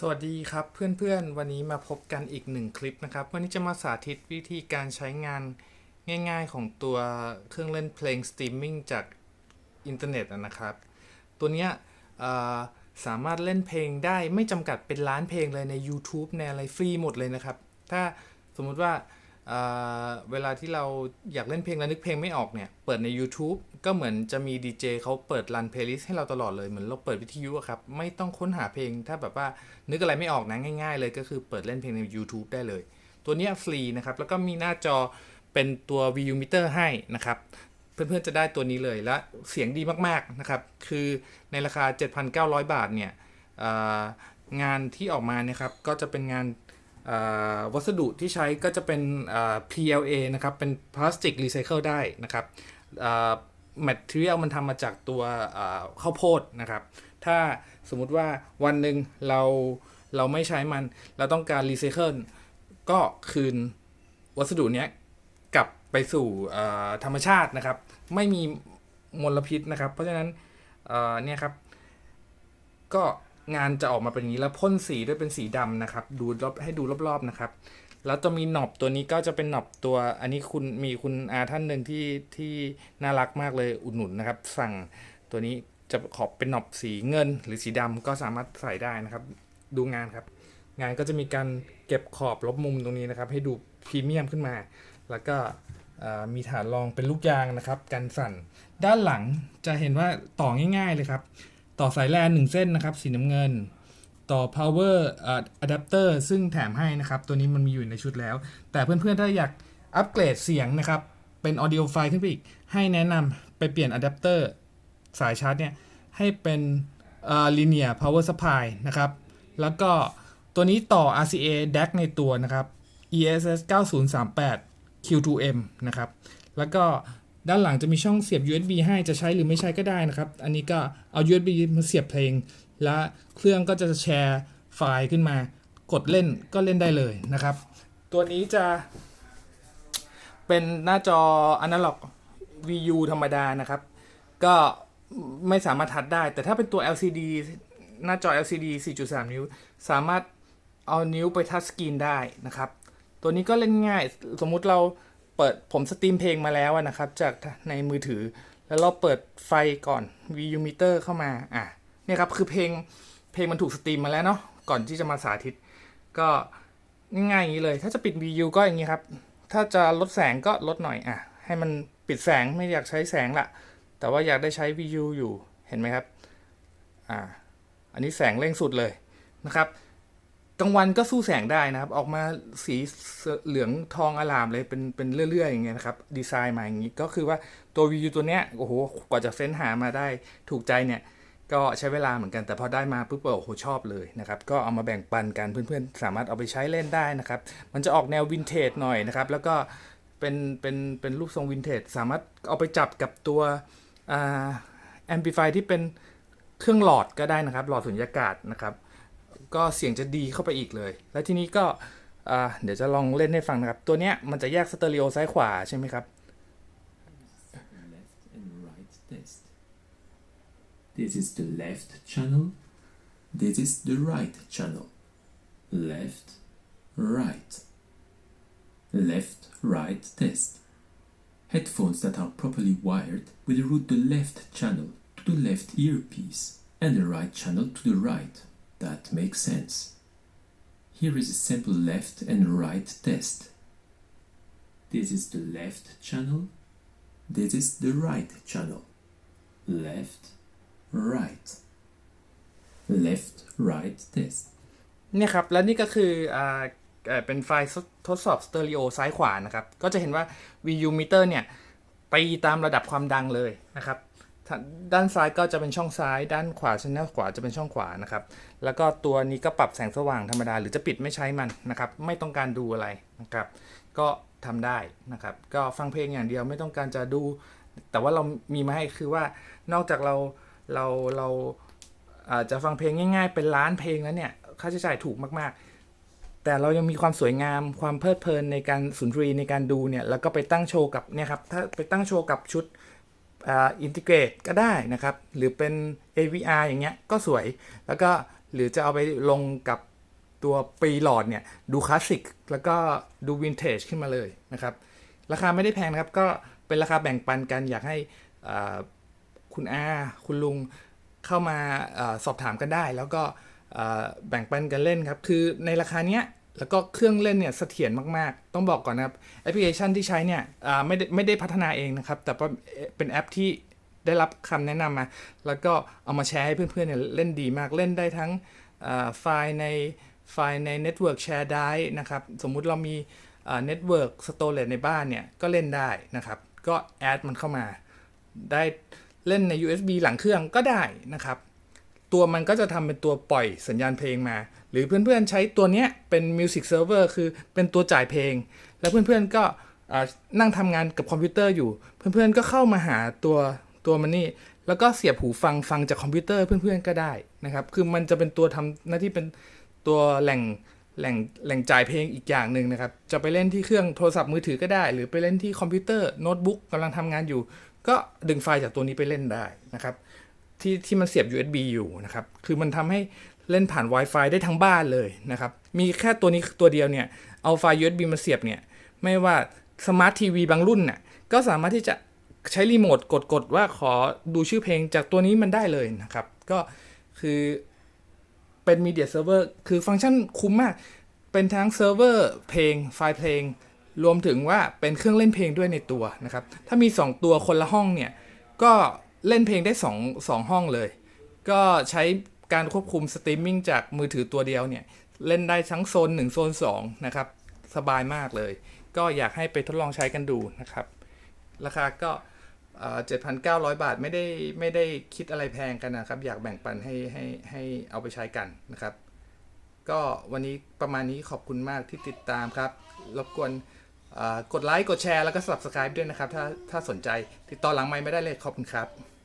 สวัสดีครับเพื่อนๆ วันนี้มาพบกันอีกหนึ่งคลิปนะครับ วันนี้จะมาสาธิตวิธีการใช้งานง่ายๆของตัวเครื่องเล่นเพลงสตรีมมิ่งจากอินเทอร์เน็ตนะครับ ตัวเนี้ยสามารถเล่นเพลงได้ไม่จำกัดเป็นล้านเพลงเลยใน YouTube ในอะไรฟรีหมดเลยนะครับ ถ้าสมมุติว่า เวลาที่เราอยากเล่นเพลงแล้วนึกเพลงไม่ออกเนี่ย เปิดใน YouTube ก็เหมือนจะมีดีเจเขาเปิดรันเพลย์ลิสต์ให้เราตลอดเลย เหมือนเราเปิดวิทยุอะครับ ไม่ต้องค้นหาเพลง ถ้าแบบว่านึกอะไรไม่ออกนะง่าย ๆ เลยก็คือเปิดเล่นเพลงใน YouTube ได้เลย ตัวนี้ฟรีนะครับ แล้วก็มีหน้าจอเป็นตัว VU meter ให้นะครับ เพื่อนๆจะได้ตัวนี้เลยและเสียงดีมากๆนะครับ คือในราคา 7,900 บาทเนี่ยงานที่ออกมาเนี่ยครับก็จะเป็นงาน วัสดุที่ใช้ก็จะเป็น PLA นะครับ เป็นพลาสติกรีไซเคิลได้นะครับแมทเทียลมันทำมาจากตัวข้าวโพดนะครับ ถ้าสมมุติว่าวันหนึ่งเราเราไม่ใช้มัน เราต้องการรีไซเคิลก็คืนวัสดุเนี้ยกลับไปสู่ธรรมชาตินะครับ ไม่มีมลพิษนะครับ เพราะฉะนั้นเนี่ยครับ ก็ งานจะออกมาเป็นอย่างนี้แล้วพ่นสีด้วยเป็นสีดำนะครับ ดูรอบให้ดูรอบๆนะครับ แล้วจะมีหนอบตัวนี้ก็จะเป็นหนอบตัว อันนี้คุณมีคุณอาท่านหนึ่งที่ที่น่ารักมากเลยอุดหนุนนะครับ สั่งตัวนี้จะขอบเป็นหนอบสีเงิน หรือสีดำก็สามารถใส่ได้นะครับ ดูงานครับ งานก็จะมีการเก็บขอบลบมุมตรงนี้นะครับ ให้ดูพรีเมียมขึ้นมา แล้วก็มีฐานรองเป็นลูกยางนะครับกันสั่น ด้านหลังจะเห็นว่าต่อง่าย ๆเลยครับ ต่อสายแลนหนึ่งเส้นนะครับ สีน้ำเงิน ต่อ power adapter ซึ่งแถมให้นะครับ ตัวนี้มันมีอยู่ในชุดแล้ว แต่เพื่อนๆ ถ้าอยากอัปเกรดเสียงนะครับ เป็น audio file ขึ้นไปอีก ให้แนะนำไปเปลี่ยนอะแดปเตอร์สายชาร์จเนี่ย ให้เป็นเอ่อ linear power supply นะครับ แล้วก็ตัวนี้ต่อ RCA DAC ในตัวนะครับ ESS 9038 Q2M นะครับ แล้วก็ ด้านหลังจะมีช่องเสียบ USB ให้จะใช้หรือไม่ใช้ก็ได้นะครับ อันนี้ก็เอา USB มาเสียบเพลง และเครื่องก็จะแชร์ไฟล์ขึ้นมา กดเล่นก็เล่นได้เลยนะครับ ตัวนี้จะ เป็นหน้าจอ Analog VU ธรรมดานะครับ ก็ไม่สามารถทัดได้ แต่ถ้าเป็นตัว LCD หน้าจอ LCD 4.3 นิ้ว สามารถเอานิ้วไปทัชสกรีนได้นะครับ ตัวนี้ก็เล่นง่าย สมมุติเรา เปิดผมสตรีมเพลงมาแล้วนะครับ จากในมือถือ แล้วเราเปิดไฟก่อน VU meter เข้ามาอะเนี่ยครับคือเพลงเพลงมันถูกสตรีมมาแล้วเนาะก่อนที่จะมาสาธิต ก็ง่ายๆอย่างนี้เลย ถ้าจะปิด VU ก็อย่างนี้ครับ ถ้าจะลดแสงก็ลดหน่อยอะให้มันปิดแสงไม่อยากใช้แสงละแต่ว่าอยากได้ใช้ VU อยู่เห็นไหมครับอ่าอันนี้แสงเร่งสุดเลยนะครับ กลางวันก็สู้แสงได้นะครับ ออกมาสีเหลืองทองอลามเลยเป็นเป็นเรื่อยๆอย่างเงี้ยนะครับดีไซน์มาอย่างนี้ก็คือว่าตัว VU ตัวเนี้ยโอ้โหกว่าจะเฟ้นหามาได้ถูกใจเนี่ยก็ใช้เวลาเหมือนกันแต่พอได้มาปุ๊บโอ้โหชอบเลยนะครับ ก็เอามาแบ่งปันกันเพื่อนๆ สามารถเอาไปใช้เล่นได้นะครับ มันจะออกแนววินเทจหน่อยนะครับ แล้วก็เป็นเป็นเป็นรูปทรงวินเทจสามารถเอาไปจับกับตัวอ่าแอมพลิฟายที่เป็นเครื่องหลอดก็ได้นะครับ หลอดสุญญากาศนะครับ ก็เสียงจะดีเข้าไปอีกเลย แล้วทีนี้ก็เดี๋ยวจะลองเล่นให้ฟังนะครับ ตัวเนี้ยมันจะแยกสเตอริโอซ้ายขวาใช่ไหมครับ left and right test. This is the left channel. This is the right channel. Left, right. Left, right test. Headphones that are properly wired will route the left channel to the left earpiece and the right channel to the right. That makes sense. Here is a simple left and right test. This is the left channel. This is the right channel. Left, right. Left, right test. เนี่ยครับ และนี่ก็คืออ่าเป็นไฟล์ทดสอบสเตอริโอซ้ายขวานะครับ ก็จะเห็นว่า VU meter เนี่ยตีตามระดับความดังเลยนะครับ ด้านซ้ายก็จะเป็นช่องซ้าย ด้านขวาชั้นขวาจะเป็นช่องขวานะครับ แล้วก็ตัวนี้ก็ปรับแสงสว่างธรรมดา หรือจะปิดไม่ใช้มันนะครับ ไม่ต้องการดูอะไรนะครับ ก็ทำได้นะครับ ก็ฟังเพลงอย่างเดียวไม่ต้องการจะดู แต่ว่าเรามีมาให้คือว่านอกจากเราเราเราอาจจะฟังเพลงง่ายๆ เป็นล้านเพลงแล้วเนี่ยค่าใช้จ่ายถูกมากๆ แต่เรายังมีความสวยงามความเพลิดเพลินในการสุนทรีในการดูเนี่ยแล้วก็ไปตั้งโชว์กับเนี่ยครับถ้าไปตั้งโชว์กับชุด อินทิเกรตก็ได้นะครับ หรือเป็น AVR อย่างเงี้ยก็สวย แล้วก็หรือจะเอาไปลงกับตัวปีหลอดเนี่ย ดูคลาสสิกแล้วก็ดูวินเทจขึ้นมาเลยนะครับ ราคาไม่ได้แพงนะครับ ก็เป็นราคาแบ่งปันกันอยากให้อ่าคุณอาคุณลุงเข้ามาอสอบถามกันได้ แล้วก็แบ่งปันกันเล่นครับ คือในราคาเนี้ย แล้วก็เครื่องเล่นเนี่ยเสถียรมาก ๆ ต้องบอกก่อนนะครับแอปพลิเคชันที่ใช้เนี่ยไม่ได้ไม่ได้พัฒนาเองนะครับ แต่ว่าเป็นแอปที่ได้รับคำแนะนำมา แล้วก็เอามาแชร์ให้เพื่อนๆเนี่ยเล่นดีมากเล่นได้ทั้งไฟล์ในไฟล์ใน Network Share ได้นะครับ สมมุติเรามีเน็ตเวิร์กสโตรจในบ้านเนี่ย ก็เล่นได้นะครับ ก็แอดมันเข้ามา ได้เล่นใน USB หลังเครื่องก็ได้นะครับ ตัวมันก็จะทำเป็นตัวปล่อยสัญญาณเพลงมา หรือเพื่อนๆใช้ตัวเนี้ยเป็น Music Server คือเป็นตัวจ่ายเพลง แล้วเพื่อนๆก็นั่งทำงานกับคอมพิวเตอร์อยู่ เพื่อนๆก็เข้ามาหาตัวตัวมันนี่แล้วก็เสียบหูฟังฟังจากคอมพิวเตอร์เพื่อนๆก็ได้นะครับ คือมันจะเป็นตัวทำหน้าที่เป็นตัวแหล่งแหล่งแหล่งจ่ายเพลงอีกอย่างหนึ่งนะครับ จะไปเล่นที่เครื่องโทรศัพท์มือถือก็ได้ หรือไปเล่นที่คอมพิวเตอร์โน้ตบุ๊กกำลังทำงานอยู่ ก็ดึงไฟล์จากตัวนี้ไปเล่นได้นะครับ ที่ที่มันเสียบ USB อยู่นะครับ คือมันทำให้เล่นผ่าน Wi-Fi ได้ทั้งบ้านเลยนะครับ มีแค่ตัวนี้ตัวเดียวเนี่ย เอาไฟล์ USB มาเสียบเนี่ย ไม่ว่าสมาร์ททีวีบางรุ่นน่ะ ก็สามารถที่จะใช้รีโมทกดกดว่าขอดูชื่อเพลงจากตัวนี้มันได้เลยนะครับ ก็คือเป็นมีเดียเซิร์ฟเวอร์คือฟังก์ชันคุ้มมาก เป็นทั้งเซิร์ฟเวอร์เพลงไฟล์เพลง รวมถึงว่าเป็นเครื่องเล่นเพลงด้วยในตัวนะครับ ถ้ามี 2 ตัวคนละห้องเนี่ย ก็ เล่นเพลงได้2 2ห้องเลย ก็ใช้การควบคุมสตรีมมิ่งจากมือถือตัวเดียวเนี่ย เล่นได้ทั้งโซน 1 โซน 2 นะครับ สบายมากเลย ก็อยากให้ไปทดลองใช้กันดูนะครับ ราคาก็เจ็ดพันเก้าร้อยบาทไม่ได้ไม่ได้คิดอะไรแพงกันนะครับ อยากแบ่งปันให้ให้ให้เอาไปใช้กันนะครับ ก็วันนี้ประมาณนี้ขอบคุณมากที่ติดตามครับ รบกวน กดไลค์กดแชร์แล้วก็ subscribe ด้วยนะครับ ถ้าถ้าสนใจติดต่อหลังไมค์ไม่ได้เลยขอบคุณครับ